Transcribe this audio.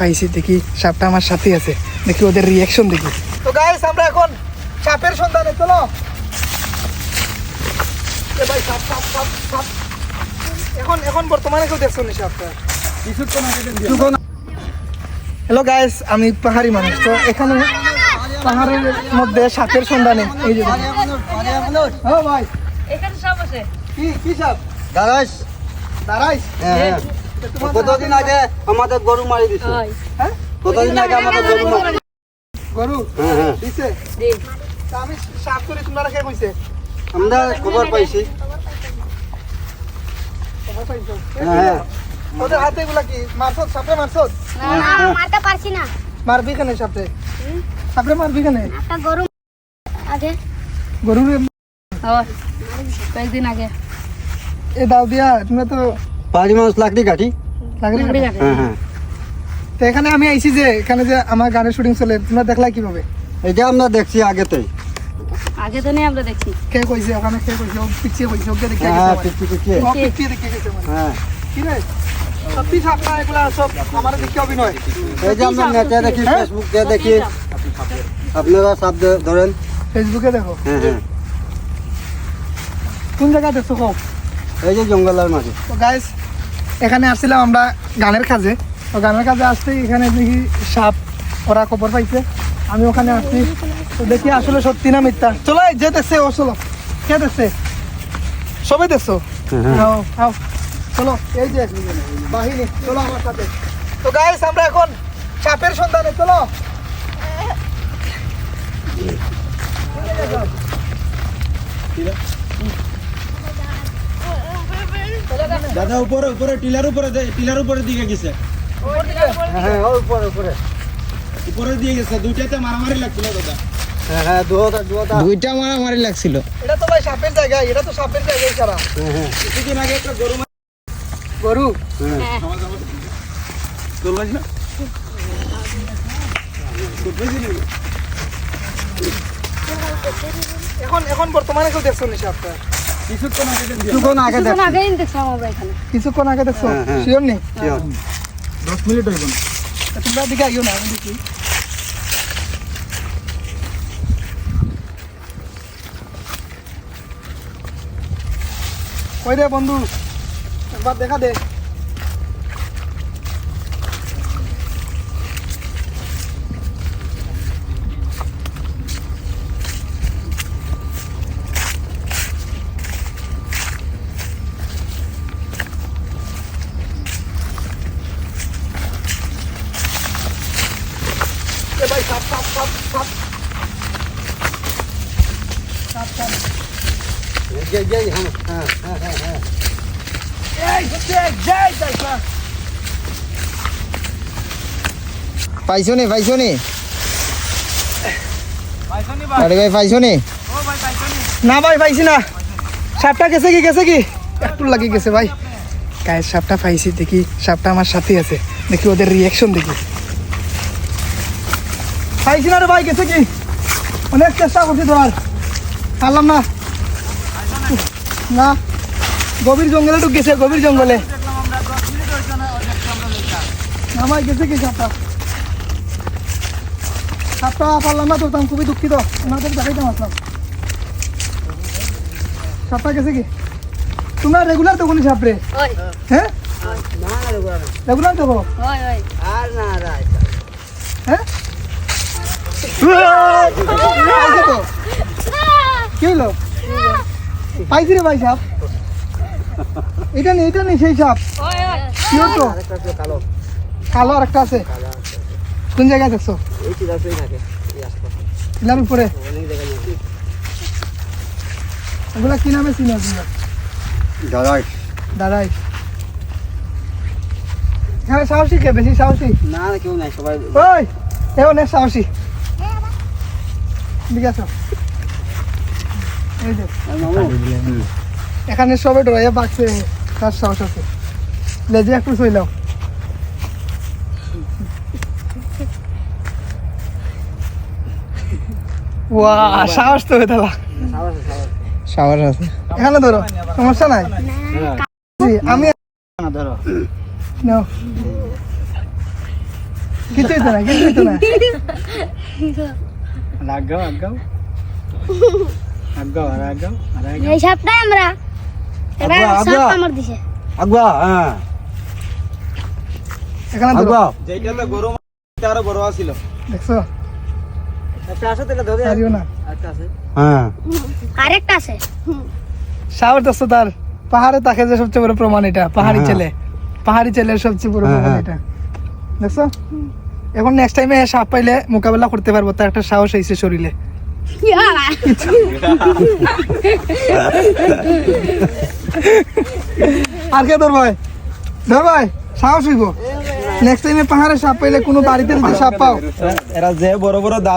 পাইছে দেখি সাপটা আমার সাথে আছে দেখি ওদের রিয়াকশন দেখি তো গাইস আমরা এখন সাপের সন্ধানে চলো ভাই এখন এখন বর্তমানে কেউ দেখছ নি সাপটা হ্যালো গাইস আমি পাহাড়ি মানুষ তো এখানে পাহাড়ের মধ্যে সাপের সন্ধানে। এই যে হ্যাঁ ভাই। এখানে সব আছে কি কি সাপ? দাদাস দাঁড়াইস হ্যাঁ হ্যাঁ। কতদিন আগে আমাদের গরু মারি দিছে? হয়। কতদিন আগে আমাদের গরু মারি? গরু? হ্যাঁ হ্যাঁ। দিছে? আমি সাপ করি তোমরা কে কইছে? আমরা খবর পাইছি। খবর পাইছো? হ্যাঁ ওদের হাতে এগুলা কি? মারছত সাপে মারছত না না মারতে পারছি না। মারবি কেন সাপে? মারবি কেন? একটা গরু আগে। হয় কয়েকদিন আগে। এ দাও দিয়া তোমরা তো পাঁচ মাস লাকড়ি কাটি। হ্যাঁ হ্যাঁ। তো এখানে আমি আইছি যে এখানে যে আমার গানের শুটিং চলে তোমরা দেখলা কীভাবে? এটা আমরা দেখছি আগেতেই আগে তো নেই আমরা দেখছি। কে কইছে ওখানে কে কইছে ও পিছিয়ে কইছে ওকে দেখে হ্যাঁ গেছে পিছি পিছি ও পিছিয়ে দেখে গেছে মানে হ্যাঁ। কি রে? সাপ না এগুলা সব আমার দেখে অভিনয়। এই যে আমরা নেটে দেখি হ্যাঁ? ফেসবুকে দেখি। আপনারা সাপ ধরেন। ফেসবুকে দেখো। হ্যাঁ হ্যাঁ। কোন জায়গায় দেখছ কও? এই যে জঙ্গলের মাঝে। তো গাইস এখানে আসছিলাম আমরা গানের কাজে। তো গানের কাজে আসতে এখানে দেখি সাপ ওরা খবর পাইছে। আমি ওখানে আসছি। তো দেখি আসলে সত্যি না মিথ্যা। চলো যে দেখছে ও চলো। কে দেখছে? সবে দেখছ? আও, আও। চলো এই যে বাহিনী চলো আমার সাথে। তো গাইস আমরা এখন সাপের সন্ধানে চলো। দাদা উপরে উপরে টিলার উপরে দে- টিলার উপরে দিকে গেছে হ্যাঁ হ্যাঁ ওই উপরে উপরে উপরে দিয়ে গেছে দুইটাতে মারামারি লাগছিল দাদা হ্যাঁ হ্যাঁ দুটা দুটা দুইটা মারামারি লাগছিল এটা তো ভাই সাপের জায়গা এটা তো সাপের জায়গায় সারা হ্যাঁ হ্যাঁ কিছুদিন আগে একটা গরু মারা- গরু হ্যাঁ চলবাস না এখন এখন বর্তমানে কেউ দেখছ নি সাপটা কিছুক্ষণ আগে দেন কিছুক্ষণ আগে কিছুক্ষণ দেখছি। আগেই দেখছিলাম আমরা এখানে। কিছুক্ষণ আগে দেখছ। শিওর নেই? দশ মিনিট হইব না তোমরা দিকে আইও না আমি দেখি। কই রে বন্ধু? একবার দেখা দে। হ্যাঁ হ্যাঁ হ্যাঁ হ্যাঁ হ্যাঁ এই হচ্ছে জয় জয় পাইছো নি পাইছো নি আরে ভাই পাইছো নি না ভাই পাইছি না। সাপটা গেছে কি গেছে কি? একটু লাগি গেছে ভাই। গায়ের সাপটা পাইছি দেখি সাপটা আমার সাথে আছে। দেখি ওদের রিয়াকশন দেখি। পাইছি না রে ভাই গেছে কি? অনেক চেষ্টা করছি ধরার। পারলাম না। না গভীর জঙ্গলে ঢুক গেছে গভীর জঙ্গলে। না ভাই গেছে কি সাপটা? সাপটা পারলাম না ধরতাম খুবই দুঃখিত। ওনাদের দেখাইতাম আসলাম সাপটা গেছে কি? তোমরা রেগুলার তো কোনি সাপরে হয়। রেগুলার দেবো হয় হয় আর না রাই হ্যাঁ পাইছে তো কি হইল পাইছি রে ভাই সাপ। এটা নেই এটা নেই সেই সাপ। হয় হয় কি হতো? কালো কালো আর একটা আছে। কোন জায়গায় দেখছ? টিলার উপরে। ওগুলা কি নামে চিনো তোমরা? দাদাই। দাদাই। এখানে সাহসী কে? বেশি সাহসী? না না কেউ নাই সবাই ওই এ অনেক সাহসী ঠিক আছে এই যে মামু এখানে সবাই ডরাইয়া বাঁচছে তার সাহস আছে। লেজে একটু শৈলাও ওয়া সাহস তো সাহস আছে। এখানে ধরো সমস্যা নাই? আমি ধরো। নাও। কিছুই তো না কিছুই তো না। এই আমরা এবার সাপ। দিছে। হ্যাঁ। এখানে ধরো। যেটা তো গরু আরও বড় আছিল। দেখছ? একটা আসো তাহলে ধরে পারিও না। হ্যাঁ। আরেকটা আছে। সাহস দেখছ তার। পাহাড়ে তাকে যে সবচেয়ে বড় প্রমাণ এটা পাহাড়ি হ্যাঁ। ছেলে। পাহাড়ি ছেলের সবচেয়ে বড় হ্যাঁ, প্রমাণ হ্যাঁ। এটা। দেখছ? এখন নেক্সট টাইমে সাপ পাইলে মোকাবেলা করতে পারব তার একটা সাহস হয়েছে শরীরে। আর কে ধর ভাই? ধর ভাই সাহস হইব। নেক্সট টাইমে পাহাড়ে সাপ পাইলে কোনো বাড়িতে যদি সাপ পাও। এরা যে বড় বড় দাল